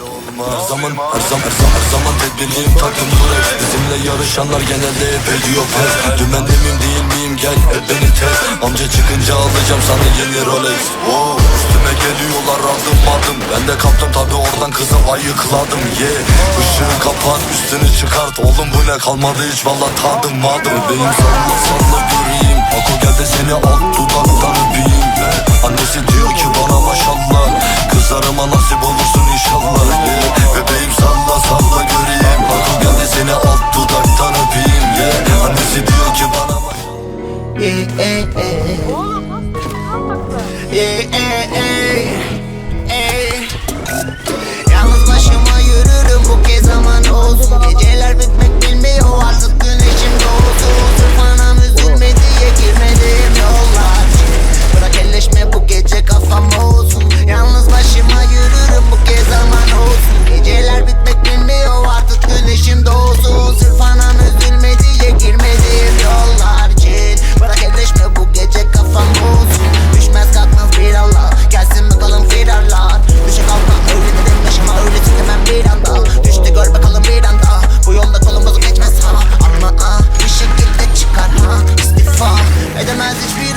Her zaman her zaman her zaman, her zaman tedbirliyim takım durex Bizimle yarışanlar genelde hep ediyor pes. Dümende miyim değil miyim? Gel hep beni tez Amca çıkınca alacağım sana yeni Rolex. Wow. Üstüme geliyorlar adım adım. Ben de kaptım tabi oradan kızı ayıkladım. Yeah. Işığı kapat üstünü çıkart. Oğlum bu ne? Kalmadı hiç valla tadım adım Bebeğim salla salla göreyim Ako gel de seni alt dudaktan öpeyim. Annesi diyor ki bana maşallah Yeah, yeah, yeah. Yeah,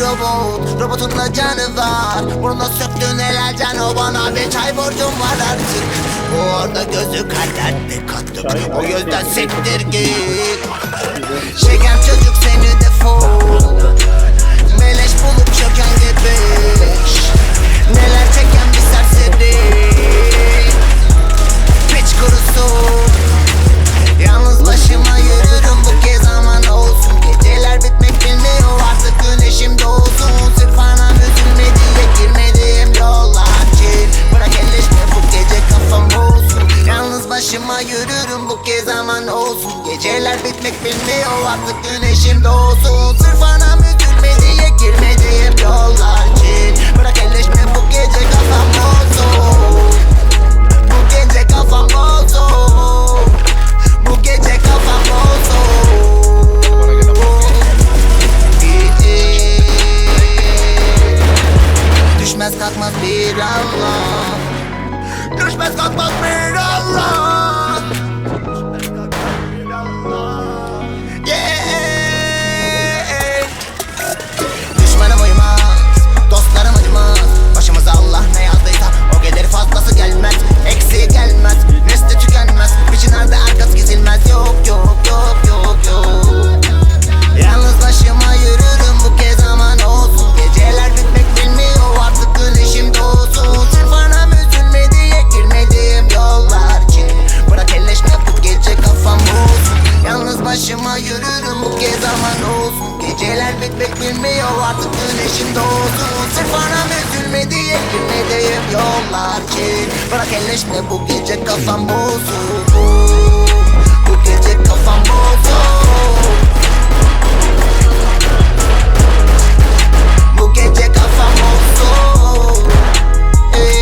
robot Robotun da canı var. Burnuna söktün helal can o bana bir çay borcum var artık. Bu orada gözü kalpte kattık O yüzden siktir git. Şeker çocuk seni defol yürürüm bu kez aman olsun. Geceler bitmek bilmiyor artık güneşim doğsun. Sırf anam üzülme diye girmediğim yollar Çil Bırak elleşme bu gece kafam olsun Bu gece kafam olsun Bu gece kafam olsun Düşmez kalkmaz bir Allah. Düşmez kalkmaz bir Allah bilmiyor artık güneşim doğsun Sırf anam üzülme diye girmediğim yollar ki. Bırak elleşme bu gece kafam olsun Bu gece kafam olsun Bu gece kafam olsun Ey,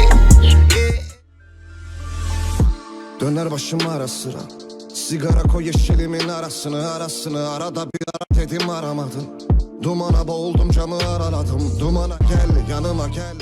ey. Döner başım ara sıra. Sigara koy yeşilimin arasını arasını. Arada bir ara dedim aramadın Dumana boğuldum camı araladım. Dumana gel yanıma gel